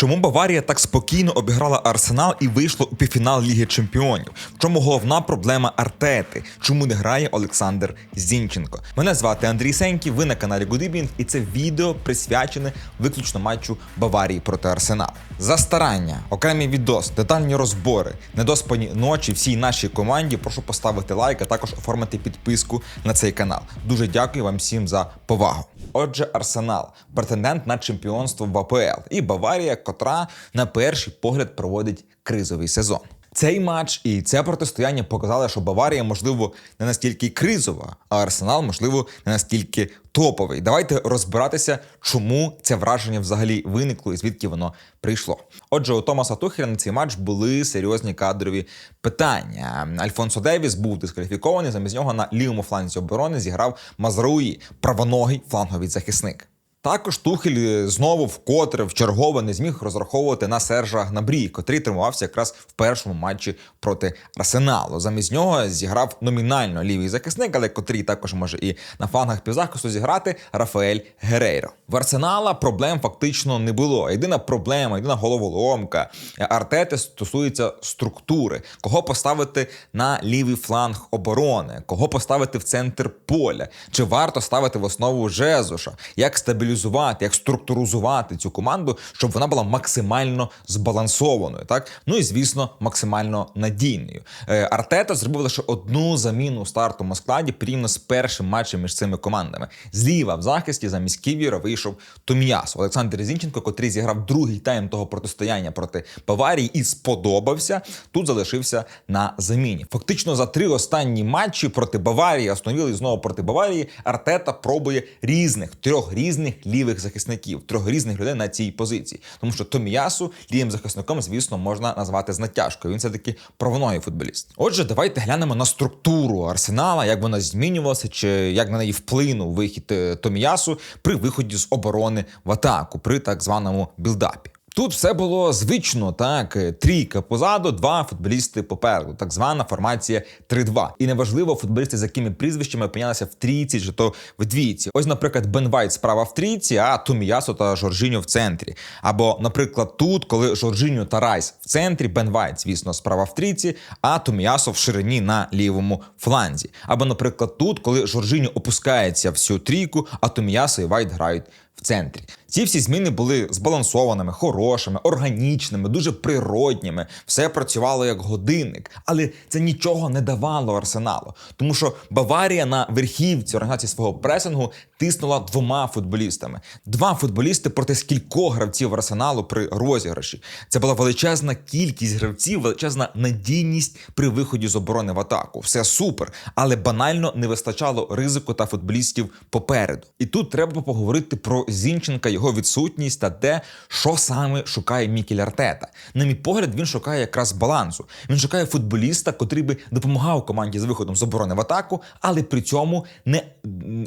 Чому Баварія так спокійно обіграла Арсенал і вийшла у півфінал Ліги Чемпіонів? В чому головна проблема Артети? Чому не грає Олександр Зінченко? Мене звати Андрій Сеньків, ви на каналі Goodibing, і це відео присвячене виключно матчу Баварії проти Арсеналу. За старання, окремі відос, детальні розбори, недоспані ночі всій нашій команді. Прошу поставити лайк, а також оформити підписку на цей канал. Дуже дякую вам всім за повагу. Отже, Арсенал претендент на чемпіонство в АПЛ і Баварія, котра на перший погляд проводить кризовий сезон. Цей матч і це протистояння показали, що Баварія, можливо, не настільки кризова, а Арсенал, можливо, не настільки топовий. Давайте розбиратися, чому це враження взагалі виникло і звідки воно прийшло. Отже, у Томаса Тухеля на цей матч були серйозні кадрові питання. Альфонсо Девіс був дискваліфікований. Замість нього на лівому фланзі оборони зіграв Мазрауї, правоногий фланговий захисник. Також Тухель знову вкотре в чергове не зміг розраховувати на Сержа Гнабрі, котрий тримувався якраз в першому матчі проти Арсеналу. Замість нього зіграв номінально лівий захисник, але котрий також може і на флангах півзахисту зіграти Рафаель Герейро. В Арсенала проблем фактично не було. Єдина проблема, єдина головоломка Артети стосується структури, кого поставити на лівий фланг оборони, кого поставити в центр поля, чи варто ставити в основу Жезуша, як стабілізувати стабілізувати, як структуризувати цю команду, щоб вона була максимально збалансованою, так ну і звісно, максимально надійною. Е, Артета зробив лише одну заміну у стартовому складі порівняно з першим матчем між цими командами. Зліва в захисті замість Ківіра вийшов Томіяс Олександр Зінченко, котрий зіграв другий тайм того протистояння проти Баварії і сподобався. Тут залишився на заміні. Фактично за три останні матчі проти Баварії, остановили знову проти Баварії. Артета пробує різних трьох різних лівих захисників, трьох різних людей на цій позиції. Тому що Томіясу лівим захисником, звісно, можна назвати з натяжкою. Він все таки правоної футболіст. Отже, давайте глянемо на структуру арсенала, як вона змінювалася, чи як на неї вплинув вихід е, Томіясу при виході з оборони в атаку при так званому білдапі. Тут все було звично, так трійка позаду, два футболісти попереду, так звана формація 3-2. І неважливо, футболісти з якими прізвищами опинялися в трійці чи то в двійці. Ось, наприклад, Бен Вайт справа в трійці, а Томіясо та Жоржиньо в центрі. Або, наприклад, тут, коли Жоржиньо та Райс в центрі, Бен Вайт, звісно, справа в трійці, а Томіясо в ширині на лівому фланзі. Або, наприклад, тут, коли Жоржиньо опускається всю трійку, а Томіясо і Вайт грають в центрі. Ці всі зміни були збалансованими, хорошими, органічними, дуже природніми. Все працювало як годинник, але це нічого не давало арсеналу, тому що Баварія на верхівці організації свого пресингу тиснула двома футболістами. Два футболісти проти скількох гравців арсеналу при розіграші. Це була величезна кількість гравців, величезна надійність при виході з оборони в атаку. Все супер, але банально не вистачало ризику та футболістів попереду. І тут треба поговорити про Зінченка, його відсутність та те, що саме шукає Мікель Артета. На мій погляд, він шукає якраз балансу. Він шукає футболіста, котрий би допомагав команді з виходом з оборони в атаку, але при цьому не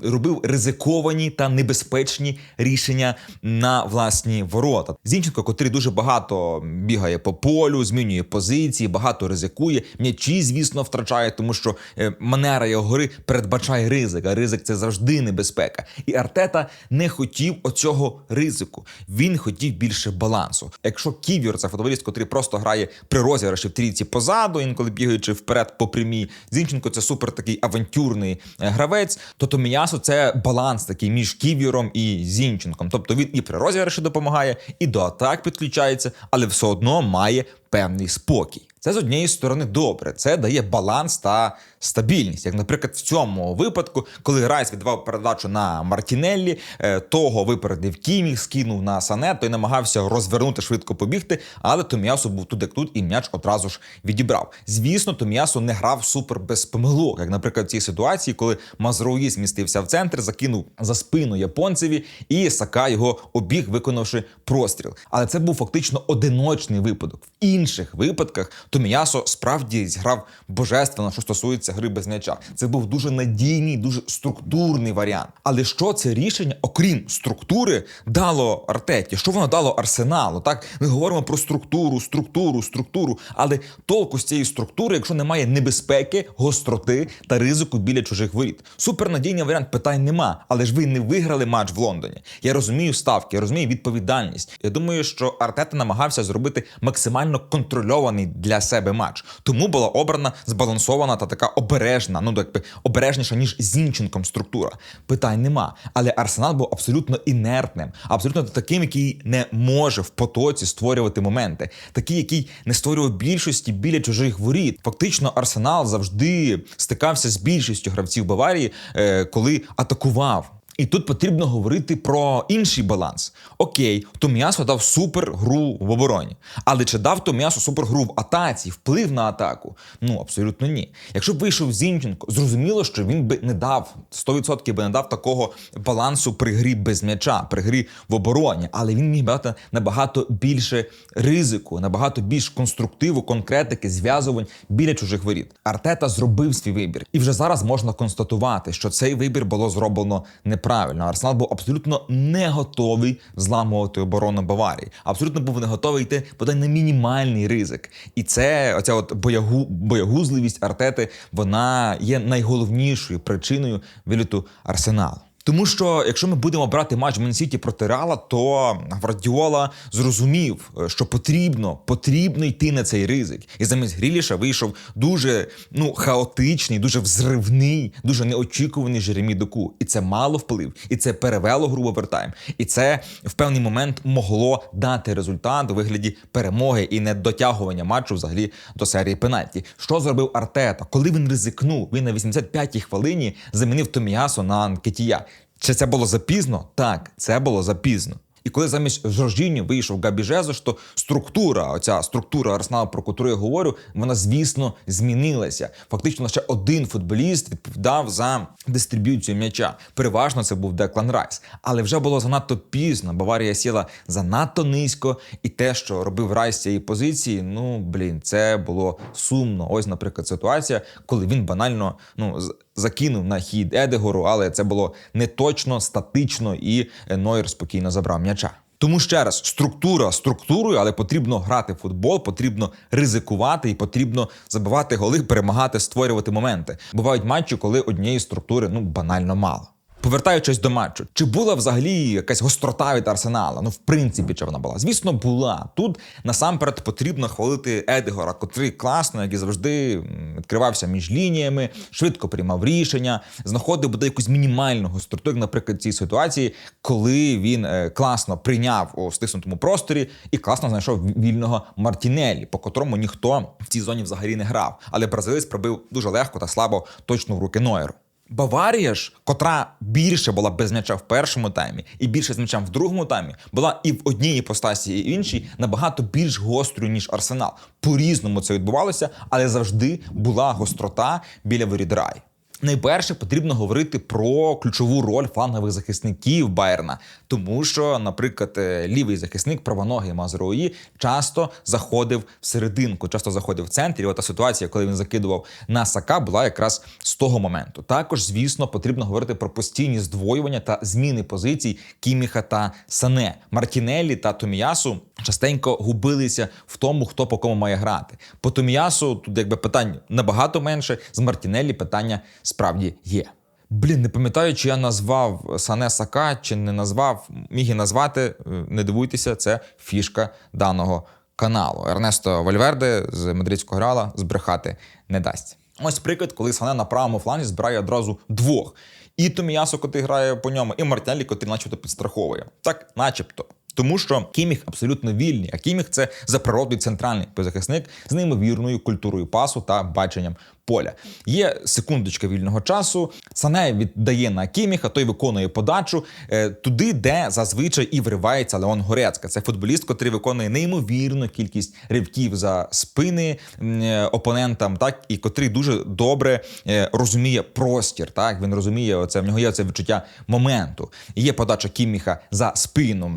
робив ризиковані та небезпечні рішення на власні ворота. Зінченко, котрий дуже багато бігає по полю, змінює позиції, багато ризикує. М'ячі, звісно, втрачає, тому що е, манера його гри передбачає ризик. А ризик це завжди небезпека. І Артета не хотів оцього ризику. Він хотів більше балансу. Якщо Ківір це футболіст, котрий просто грає при розіграші в трійці позаду, інколи бігаючи вперед по прямій, Зінченко це супер такий авантюрний е, гравець, то Томіясо це баланс такий між Ківіром і Зінченком. Тобто він і при розіграші допомагає, і до атак підключається, але все одно має певний спокій. Це з однієї сторони добре, це дає баланс та стабільність. Як, наприклад, в цьому випадку, коли Райс віддавав передачу на Мартінеллі, е, того випередив Кімі, скинув на Сане, той намагався розвернути швидко побігти, але Томіасу був тут як тут і м'яч одразу ж відібрав. Звісно, Томіасу не грав супер без помилок, як, наприклад, в цій ситуації, коли Мазруї змістився в центр, закинув за спину японцеві, і Сака його обіг, виконавши простріл. Але це був фактично одиночний випадок. В інших випадках Томіясо справді зіграв божественно, що стосується гри без м'яча. Це був дуже надійний, дуже структурний варіант. Але що це рішення, окрім структури, дало Артеті? Що воно дало арсеналу? Так ми говоримо про структуру, структуру, структуру. Але толку з цієї структури, якщо немає небезпеки, гостроти та ризику біля чужих воріт. Супернадійний варіант питань нема. Але ж ви не виграли матч в Лондоні. Я розумію ставки, я розумію відповідальність. Я думаю, що Артета намагався зробити максимально контрольований для себе матч. Тому була обрана збалансована та така обережна, ну якби обережніша ніж Зінченком структура. Питань нема. Але Арсенал був абсолютно інертним, абсолютно таким, який не може в потоці створювати моменти, такий, який не створював більшості біля чужих воріт. Фактично, Арсенал завжди стикався з більшістю гравців Баварії, е, коли атакував. І тут потрібно говорити про інший баланс. Окей, Том'ясо дав супер гру в обороні. Але чи дав Том'ясо супер гру в атаці, вплив на атаку? Ну абсолютно ні. Якщо б вийшов Зінченко, зрозуміло, що він би не дав 100% би не дав такого балансу при грі без м'яча, при грі в обороні. Але він міг дати набагато більше ризику, набагато більш конструктиву, конкретики, зв'язувань біля чужих воріт. Артета зробив свій вибір, і вже зараз можна констатувати, що цей вибір було зроблено неправильно. Арсенал був абсолютно не готовий зламувати оборону Баварії. Абсолютно був не готовий йти бодай на мінімальний ризик. І це оця от боягу, боягузливість Артети, вона є найголовнішою причиною виліту Арсеналу. Тому що якщо ми будемо брати матч Мен-Сіті проти Реала, то Гвардіола зрозумів, е, що потрібно, потрібно йти на цей ризик. І замість Гріліша вийшов дуже ну хаотичний, дуже взривний, дуже неочікуваний Жеремі Доку. І це мало вплив, і це перевело гру в овертайм. І це в певний момент могло дати результат у вигляді перемоги і не дотягування матчу взагалі до серії пенальті. Що зробив Артета? Коли він ризикнув, він на 85-й хвилині замінив Томіасо на Анкетія. Чи це було запізно? Так, це було запізно. І коли замість Жоржіньо вийшов Габі Жезуш, то структура, оця структура Арсеналу, про яку я говорю, вона, звісно, змінилася. Фактично, лише один футболіст відповідав за дистриб'юцію м'яча. Переважно це був Деклан Райс. Але вже було занадто пізно. Баварія сіла занадто низько, і те, що робив Райс цієї позиції, ну блін, це було сумно. Ось, наприклад, ситуація, коли він банально ну закинув на хід Едегору, але це було не точно, статично, і Нойер спокійно забрав м'яча. Тому ще раз, структура структурою, але потрібно грати в футбол, потрібно ризикувати і потрібно забивати голи, перемагати, створювати моменти. Бувають матчі, коли однієї структури ну банально мало. Повертаючись до матчу, чи була взагалі якась гострота від арсенала? Ну, в принципі, чи вона була? Звісно, була. Тут насамперед потрібно хвалити Едегора, котрий класно, як і завжди, відкривався між лініями, швидко приймав рішення, знаходив буде якусь мінімальну гостроту, як, наприклад, цій ситуації, коли він е, класно прийняв у стиснутому просторі і класно знайшов вільного Мартінелі, по котрому ніхто в цій зоні взагалі не грав. Але бразилець пробив дуже легко та слабо точно в руки Нойеру. Баварія ж, котра більше була без м'яча в першому таймі і більше з м'ячем в другому таймі, була і в одній іпостасі, і в іншій набагато більш гострою, ніж Арсенал. По-різному це відбувалося, але завжди була гострота біля воріт Рай. Найперше потрібно говорити про ключову роль флангових захисників Байерна, тому що, наприклад, е, лівий захисник правоногий Мазрої часто заходив в серединку, часто заходив в центр. І ота ситуація, коли він закидував на Сака, була якраз з того моменту. Також, звісно, потрібно говорити про постійні здвоювання та зміни позицій Кіміха та Сане. Мартінеллі та Томіясу частенько губилися в тому, хто по кому має грати. По Томіясу тут якби питань набагато менше. З Мартінеллі питання справді є. Блін, не пам'ятаю, чи я назвав Сане Сака, чи не назвав. Міг і назвати. е, Не дивуйтеся, це фішка даного каналу. Ернесто Вальверде з мадридського реала збрехати не дасть. Ось приклад, коли Сане на правому фланзі збирає одразу двох. І Томіясо, котрий грає по ньому, і Мартінеллі, котрий начебто підстраховує. Так, начебто. Тому що Кіміх абсолютно вільний, а Кіміх це за природою центральний півзахисник з неймовірною культурою пасу та баченням поля. Є секундочка вільного часу. Сане віддає на Кіміха, той виконує подачу е, туди, де зазвичай і вривається Леон Горецька. Це футболіст, котрий виконує неймовірну кількість ривків за спини е, опонентам, так і котрий дуже добре е, розуміє простір. Так він розуміє, оце в нього є це відчуття моменту. І Є подача Кіміха за спину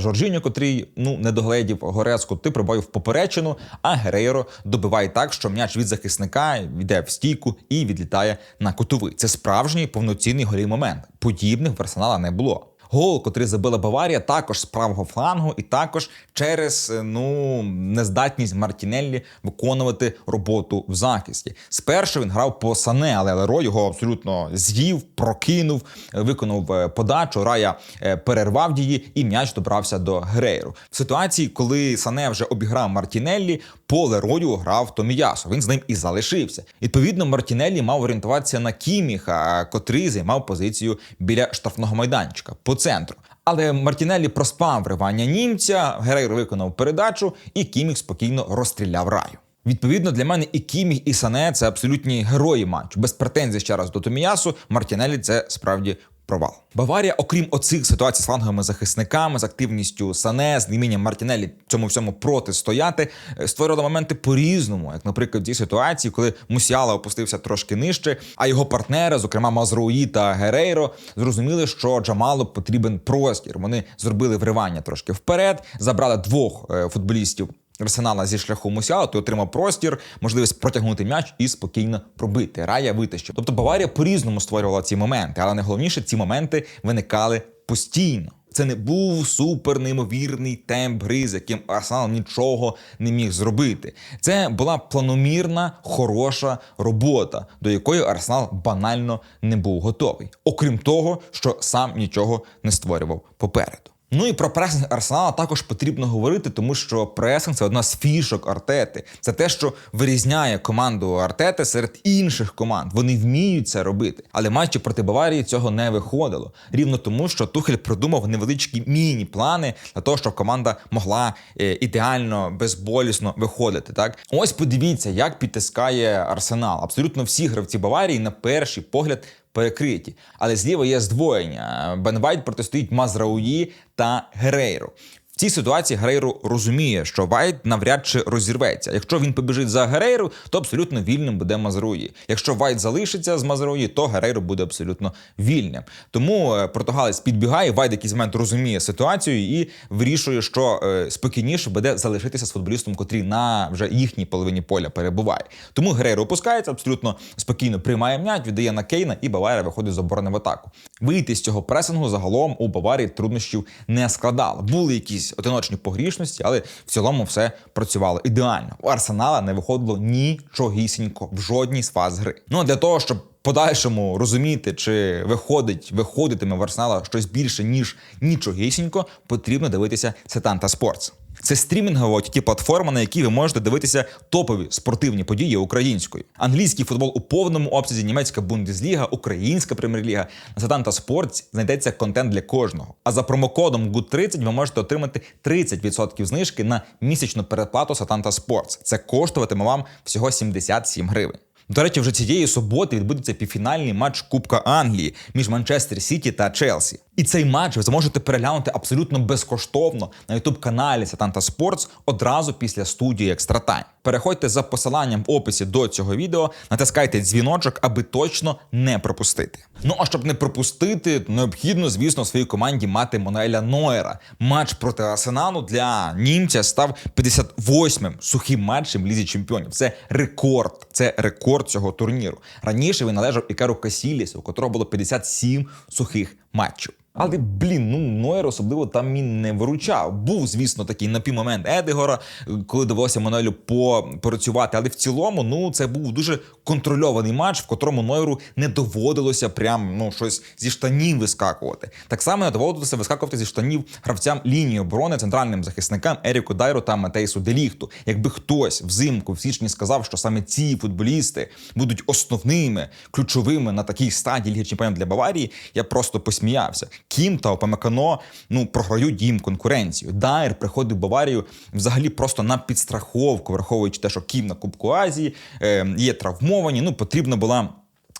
Жоржиньо, котрий ну не догледів Горецьку. Ти пробив поперечину, а Герейро добиває так, що м'яч від захисника йде в стійку і відлітає на кутовий. Це справжній повноцінний голій момент. Подібних в Арсенала не було. Гол, котрий забила Баварія, також з правого флангу, і також через е, ну нездатність Мартінеллі виконувати роботу в захисті. Спершу він грав по Сане, але Леро його абсолютно з'їв, прокинув, е, виконав е, подачу. Рая перервав її, і м'яч добрався до Грейру. В ситуації, коли Сане вже обіграв Мартінеллі, по Лерою грав Томіясо. Він з ним і залишився. Відповідно, Мартінеллі мав орієнтуватися на Кіміха, котрий займав позицію біля штрафного майданчика по центру. Але Мартінеллі проспав вривання німця, Герейр виконав передачу, і Кіміх спокійно розстріляв раю. Відповідно, для мене і Кіміх, і Сане це абсолютні герої матчу. Без претензій ще раз до Томіясу. Мартінеллі це справді провал. Баварія, окрім оцих ситуацій з фланговими захисниками, з активністю Сане, з німінням Мартінеллі цьому всьому протистояти, е, створювала моменти по-різному, як, наприклад, в цій ситуації, коли Мусіала опустився трошки нижче, а його партнери, зокрема Мазруї та Герейро, зрозуміли, що Джамалу потрібен простір. Вони зробили вривання трошки вперед, забрали двох е, футболістів. Арсенала зі шляху Мусіала, той отримав простір, можливість протягнути м'яч і спокійно пробити. Рая витащив. Тобто Баварія по-різному створювала ці моменти, але найголовніше ці моменти виникали постійно. Це не був супер неймовірний темп гри, з яким Арсенал нічого не міг зробити. Це була планомірна, хороша робота, до якої Арсенал банально не був готовий. Окрім того, що сам нічого не створював попереду. Ну і про пресинг Арсенала також потрібно говорити, тому що пресинг це одна з фішок Артети. Це те, що вирізняє команду Артети серед інших команд. Вони вміють це робити. Але матчі проти Баварії цього не виходило. Рівно тому, що Тухель придумав невеличкі міні-плани для того, щоб команда могла е, ідеально безболісно виходити. Так, ось подивіться, як підтискає Арсенал. Абсолютно всі гравці Баварії на перший погляд перекриті. Але зліва є здвоєння. Бен Вайт протистоїть Мазрауї та Герейро. Цій ситуації Герейро розуміє, що Вайт навряд чи розірветься. Якщо він побіжить за Герейру, то абсолютно вільним буде Мазруї. Якщо Вайт залишиться з Мазруї, то Герейро буде абсолютно вільним. Тому е, португалець підбігає, Вайт якийсь момент розуміє ситуацію і вирішує, що е, спокійніше буде залишитися з футболістом, котрий на вже їхній половині поля перебуває. Тому Герейро опускається, абсолютно спокійно приймає м'яч, віддає на Кейна, і Баварія виходить з оборони в атаку. Вийти з цього пресингу загалом у Баварії труднощів не складало. Були якісь одиночні погрішності, але в цілому все працювало ідеально. У Арсенала не виходило нічогісінько в жодній з фаз гри. Ну для того, щоб подальшому розуміти, чи виходить, виходитиме в Арсенала щось більше ніж нічогісінько, потрібно дивитися Сетанта Спортс. Це стрімінгова ott платформа, на якій ви можете дивитися топові спортивні події українською. Англійський футбол у повному обсязі, німецька бундесліга, українська прем'єр-ліга. На Сатанта Спортс знайдеться контент для кожного. А за промокодом GOOD30 ви можете отримати 30% знижки на місячну передплату Сатанта Спортс. Це коштуватиме вам всього 77 гривень. До речі, вже цієї суботи відбудеться півфінальний матч Кубка Англії між Манчестер Сіті та Челсі. І цей матч ви зможете переглянути абсолютно безкоштовно на ютуб каналі Сатанта Спортс одразу після студії Екстратайм. Переходьте за посиланням в описі до цього відео, натискайте дзвіночок, аби точно не пропустити. Ну а щоб не пропустити, необхідно, звісно, своїй команді мати Монеля Ноєра. Матч проти Арсеналу для німця став 58-м сухим матчем в Лізі Чемпіонів. Це рекорд, це рекорд цього турніру. Раніше він належав Ікару Касілісу, у котрого було 57 сухих матчів. Але блін, ну Нойер особливо там і не виручав. Був, звісно, такий напівмомент Едегора, коли довелося Мануелю попрацювати. Але в цілому, ну це був дуже контрольований матч, в котрому Нойеру не доводилося прям ну щось зі штанів вискакувати. Так само не доводилося вискакувати зі штанів гравцям лінії оборони центральним захисникам Еріку Дайру та Матейсу Деліхту. Якби хтось взимку в січні сказав, що саме ці футболісти будуть основними ключовими на такій стадії Ліги Чемпіонів для Баварії, я просто посміявся. Кім та Опамекано ну програють їм конкуренцію. Дайер приходив в Баварію взагалі просто на підстраховку, враховуючи те, що Кім на Кубку Азії е, є травмовані. Ну потрібна була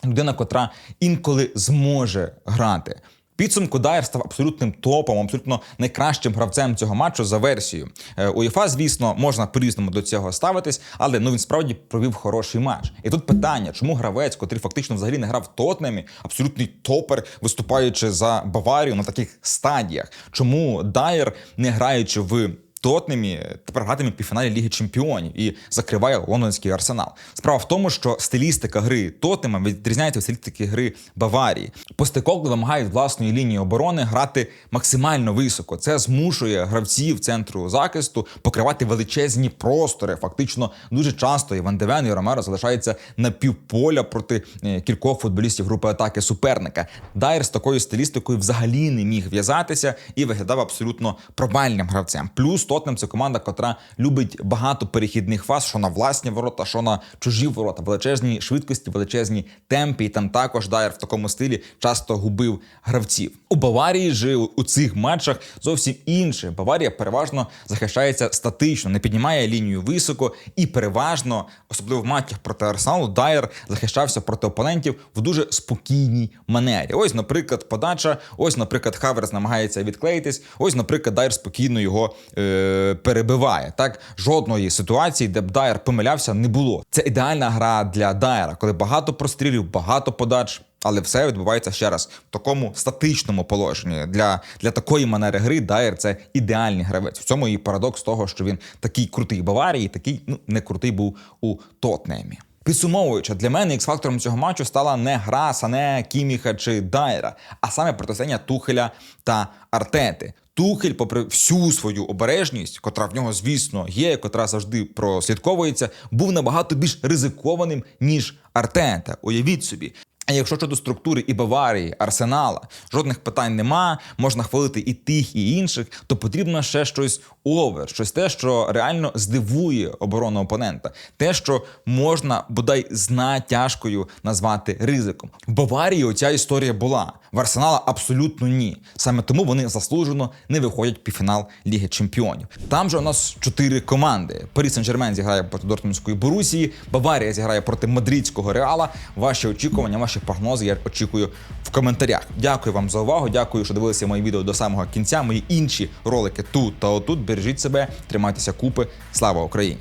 людина, котра інколи зможе грати. Підсумку Дайер став абсолютним топом, абсолютно найкращим гравцем цього матчу за версією. Е, УЄФА, звісно, можна по-різному до цього ставитись, але ну він справді провів хороший матч. І тут питання, чому гравець, котрий фактично взагалі не грав в Тотнемі, абсолютний топер, виступаючи за Баварію на таких стадіях, чому Дайер, не граючи в Тотнемі тепер гратиме півфіналі Ліги Чемпіонів і закриває лондонський арсенал. Справа в тому, що стилістика гри Тотнема відрізняється від стилістики гри Баварії. Постекогли вимагають власної лінії оборони грати максимально високо. Це змушує гравців центру захисту покривати величезні простори. Фактично, дуже часто Іван Девен і Ромеро залишаються на півполя проти е, кількох футболістів групи атаки суперника. Дайер з такою стилістикою взагалі не міг в'язатися і виглядав абсолютно провальним гравцем. Плюс Тотнем це команда, котра любить багато перехідних фаз, що на власні ворота, що на чужі ворота, величезні швидкості, величезні темпи. І там також Дайер в такому стилі часто губив гравців. У Баварії же у цих матчах зовсім інше. Баварія переважно захищається статично, не піднімає лінію високо і переважно, особливо в матчах проти Арсеналу, Дайер захищався проти опонентів в дуже спокійній манері. Ось, наприклад, подача. Ось, наприклад, Хаверс намагається відклеїтись. Ось, наприклад, Дайер спокійно його е, перебиває. Так жодної ситуації, де б Дайер помилявся, не було. Це ідеальна гра для Дайера, коли багато прострілів, багато подач. Але все відбувається ще раз в такому статичному положенні. Для для такої манери гри Дайер це ідеальний гравець. В цьому і парадокс того, що він такий крутий в Баварії, такий ну не крутий був у Тотнемі. Підсумовуючи, для мене ікс-фактором цього матчу стала не гра Сане, Кіміха чи Дайера, а саме протистояння Тухеля та Артети. Тухель, попри всю свою обережність, котра в нього, звісно, є, котра завжди прослідковується, був набагато більш ризикованим ніж Артета. Уявіть собі. А якщо щодо структури і Баварії, Арсенала, жодних питань нема, можна хвалити і тих, і інших, то потрібно ще щось овер, щось те, що реально здивує оборону опонента, те, що можна бодай з натяжкою назвати ризиком. В Баварії оця історія була. В Арсенала абсолютно ні. Саме тому вони заслужено не виходять в півфінал Ліги Чемпіонів. Там же у нас чотири команди. Парі Сен-Жермен зіграє проти Дортмундської Борусії, Баварія зіграє проти Мадридського Реала. Ваші очікування, ваші прогнози я очікую в коментарях. Дякую вам за увагу. Дякую, що дивилися мої відео до самого кінця. Мої інші ролики тут та отут. Бережіть себе, тримайтеся купи. Слава Україні!